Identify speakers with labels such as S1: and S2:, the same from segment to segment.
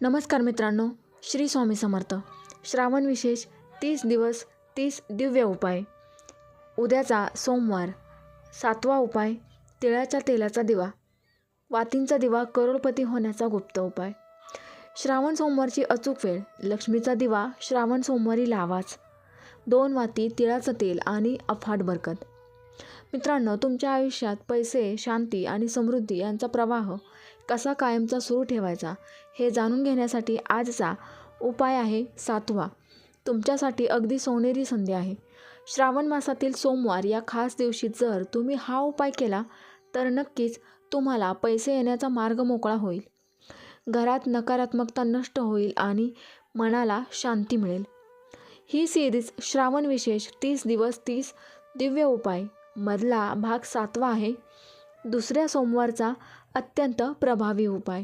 S1: नमस्कार मित्रांनो श्री स्वामी समर्थ. श्रावण विशेष तीस दिवस तीस दिव्य उपाय. उद्याचा सोमवार सातवा उपाय तिळाच्या तेलाचा दिवा. वातींचा दिवा करोडपती होण्याचा गुप्त उपाय. श्रावण सोमवारची अचूक वेळ लक्ष्मीचा दिवा श्रावण सोमवारी लावाच. दोन वाती तिळाचं तेल आणि अफाट बरकत. मित्रांनो तुमच्या आयुष्यात पैसे शांती आणि समृद्धी यांचा प्रवाह कसा कायमचा सुरू ठेवायचा हे जाणून घेण्यासाठी आजचा उपाय आहे सातवा. तुमच्यासाठी अगदी सोनेरी संधी आहे. श्रावण मासातील सोमवार या खास दिवशी जर तुम्ही हा उपाय केला तर नक्कीच तुम्हाला पैसे येण्याचा मार्ग मोकळा होईल. घरात नकारात्मकता नष्ट होईल आणि मनाला शांती मिळेल. ही सिरीज श्रावण विशेष तीस दिवस तीस दिव्य उपाय मधला भाग सातवा आहे. दुसऱ्या सोमवारचा अत्यंत प्रभावी उपाय.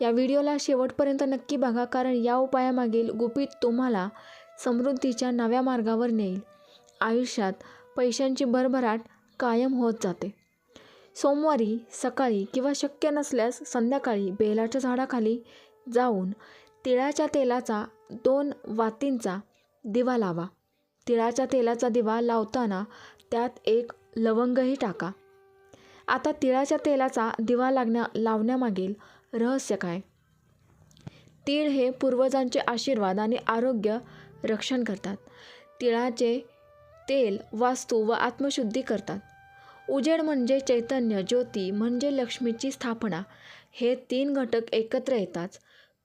S1: या व्हिडिओला शेवटपर्यंत नक्की बघा कारण या उपायामागील गुपित तुम्हाला समृद्धीच्या नव्या मार्गावर नेईल. आयुष्यात पैशांची भरभराट कायम होत जाते. सोमवारी सकाळी किंवा शक्य नसल्यास संध्याकाळी बेलाच्या झाडाखाली जाऊन तिळाच्या तेलाचा दोन वातींचा दिवा लावा. तिळाच्या तेलाचा दिवा लावताना त्यात एक लवंगही टाका. आता तिळाच्या तेलाचा दिवा लागण्या लावण्यामागील रहस्य काय? तीळ हे पूर्वजांचे आशीर्वाद आणि आरोग्य रक्षण करतात. तिळाचे तेल वास्तू व आत्मशुद्धी करतात. उजेड म्हणजे चैतन्य ज्योती म्हणजे लक्ष्मीची स्थापना. हे तीन घटक एकत्र येताच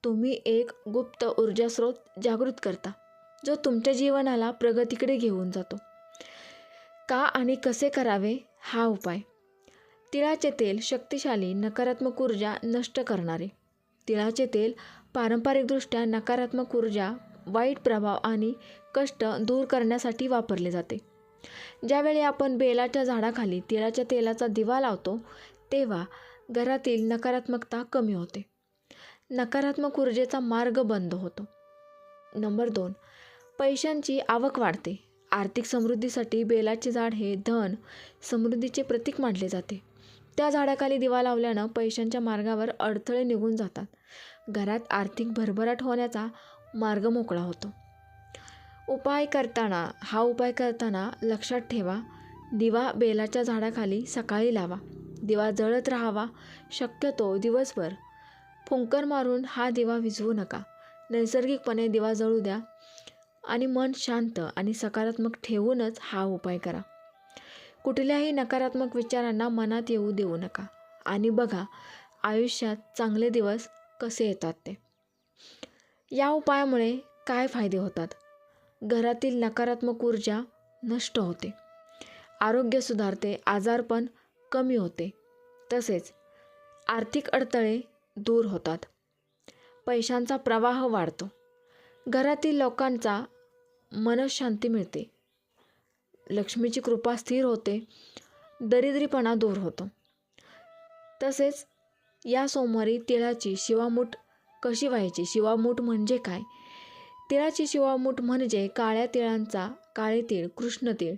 S1: तुम्ही एक गुप्त ऊर्जा स्रोत जागृत करता जो तुमच्या जीवनाला प्रगतीकडे घेऊन जातो. का आणि कसे करावे हा उपाय? तिळाचे तेल शक्तिशाली नकारात्मक ऊर्जा नष्ट करणारे. तिळाचे तेल पारंपरिकदृष्ट्या नकारात्मक ऊर्जा वाईट प्रभाव आणि कष्ट दूर करण्यासाठी वापरले जाते. ज्यावेळी आपण बेलाच्या झाडाखाली तिळाच्या तेलाचा दिवा लावतो तेव्हा घरातील नकारात्मकता कमी होते. नकारात्मक ऊर्जेचा मार्ग बंद होतो. नंबर दोन पैशांची आवक वाढते. आर्थिक समृद्धीसाठी बेलाचे झाड हे धन समृद्धीचे प्रतीक मानले जाते. त्या झाडाखाली दिवा लावल्यानं पैशांच्या मार्गावर अडथळे निघून जातात. घरात आर्थिक भरभराट होण्याचा मार्ग मोकळा होतो. उपाय करताना हा उपाय करताना लक्षात ठेवा दिवा बेलाच्या झाडाखाली सकाळी लावा. दिवा जळत राहावा शक्यतो दिवसभर. फुंकर मारून हा दिवा विझवू नका. नैसर्गिकपणे दिवा जळू द्या आणि मन शांत आणि सकारात्मक ठेवूनच हा उपाय करा. कुठल्याही नकारात्मक विचारांना मनात येऊ देऊ नका. आणि बघा आयुष्यात चांगले दिवस कसे येतात ते. या उपायामुळे काय फायदे होतात? घरातील नकारात्मक ऊर्जा नष्ट होते. आरोग्य सुधारते आजारपण कमी होते. तसेच आर्थिक अडथळे दूर होतात. पैशांचा प्रवाह वाढतो. घरातील लोकांचा मनशांती मिळते. लक्ष्मीची कृपा स्थिर होते दरिद्रीपणा दूर होतो. तसेच या सोमवारी तिळाची शिवामूठ कशी व्हायची? शिवामूठ म्हणजे काय? तिळाची शिवामूठ म्हणजे काळ्या तिळांचा काळे तीळ कृष्ण तीळ.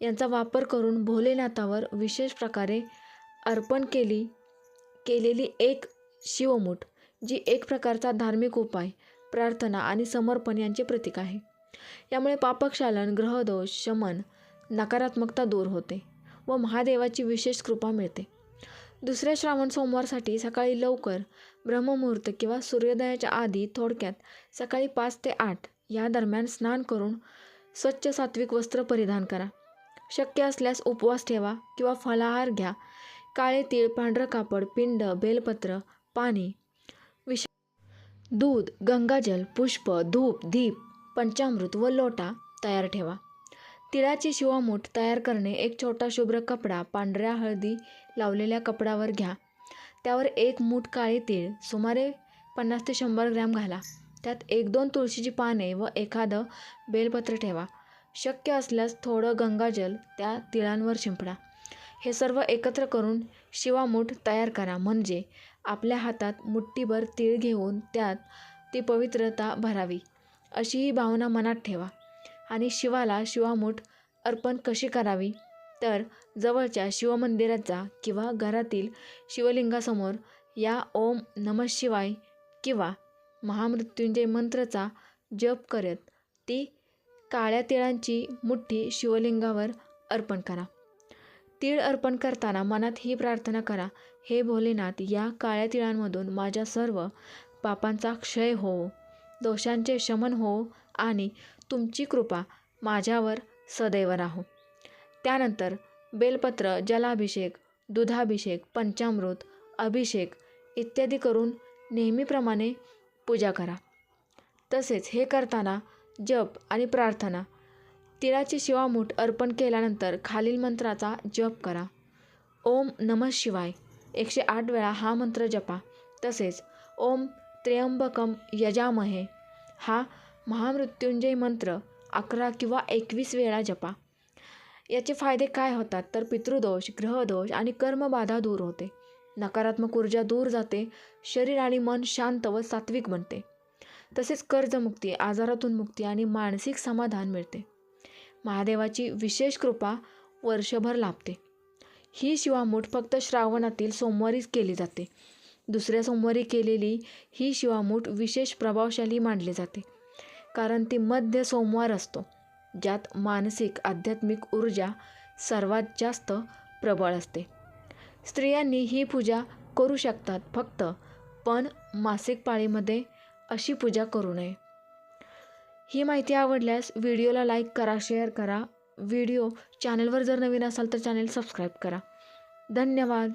S1: यांचा वापर करून भोलेनाथावर विशेष प्रकारे अर्पण केली केलेली एक शिवमूठ जी एक प्रकारचा धार्मिक उपाय प्रार्थना आणि समर्पण यांचे प्रतीक आहे. यामुळे पापक्षालन ग्रहदोष शमन नकारात्मकता दूर होते व महादेवाची विशेष कृपा मिळते. दुसऱ्या श्रावण सोमवारसाठी सकाळी लवकर ब्रह्ममुहूर्त किंवा सूर्योदयाच्या आधी थोडक्यात सकाळी पाच ते आठ या दरम्यान स्नान करून स्वच्छ सात्विक वस्त्र परिधान करा. शक्य असल्यास उपवास ठेवा किंवा फलाहार घ्या. काळे तीळ पांढरं कापड पिंड बेलपत्र पाणी विष दूध गंगाजल पुष्प धूप दीप पंचामृत व लोटा तयार ठेवा. तिळाची शिवामूठ तयार करणे एक छोटा शुभ्र कपडा पांढऱ्या हळदी लावलेल्या कपडावर घ्या. त्यावर एक मूठ काळे तीळ सुमारे पन्नास ते शंभर ग्रॅम घाला. त्यात एक दोन तुळशीची पाने व एखादं बेलपत्र ठेवा. शक्य असल्यास थोडं गंगाजल त्या तिळांवर शिंपडा. हे सर्व एकत्र करून शिवामूठ तयार करा. म्हणजे आपल्या हातात मुठ्ठीभर तीळ घेऊन त्यात ती पवित्रता भरावी. अशी ही भावना मनात ठेवा. आणि शिवाला शिवामूठ अर्पण कशी करावी? तर जवळच्या शिवमंदिराचा किंवा घरातील शिवलिंगासमोर या ओम नम शिवाय किंवा महामृत्युंजय मंत्राचा जप करत ती काळ्या तिळांची मुठ्ठी शिवलिंगावर अर्पण करा. तीळ अर्पण करताना मनात ही प्रार्थना करा हे भोलेनाथ या काळ्या तिळांमधून माझ्या सर्व पापांचा क्षय होवो. दोषांचे शमन हो आणि तुमची कृपा माझ्यावर सदैव राहो. त्यानंतर बेलपत्र जलाभिषेक दुधाभिषेक पंचामृत अभिषेक इत्यादी करून नेहमीप्रमाणे पूजा करा. तसेच हे करताना जप आणि प्रार्थना तिळाची शिवामूठ अर्पण केल्यानंतर खालील मंत्राचा जप करा. ओम नम शिवाय. एकशे आठ वेळा हा मंत्र जपा. तसेच ओम त्र्यंबकम यजामहे. हा महामृत्युंजय मंत्र अकरा किंवा एकवीस वेळा जपा. याचे फायदे काय होतात? तर पितृदोष ग्रहदोष आणि कर्मबाधा दूर होते. नकारात्मक ऊर्जा दूर जाते. शरीर आणि मन शांत व सात्विक बनते. तसेच कर्जमुक्ती आजारातून मुक्ती आणि मानसिक समाधान मिळते. महादेवाची विशेष कृपा वर्षभर लाभते. ही शिवामूठ फक्त श्रावणातील सोमवारीच केली जाते. दुसऱ्या सोमवारी केलेली ही शिवामूठ विशेष प्रभावशाली मानली जाते. कारण ती मध्य सोमवार असतो ज्यात मानसिक आध्यात्मिक ऊर्जा सर्वात जास्त प्रबळ असते. स्त्रियांनी ही पूजा करू शकतात फक्त पण मासिक पाळीमध्ये अशी पूजा करू नये. ही माहिती आवडल्यास व्हिडिओला लाईक करा शेअर करा. व्हिडिओ चॅनलवर जर नवीन असाल तर चॅनल सबस्क्राईब करा. धन्यवाद.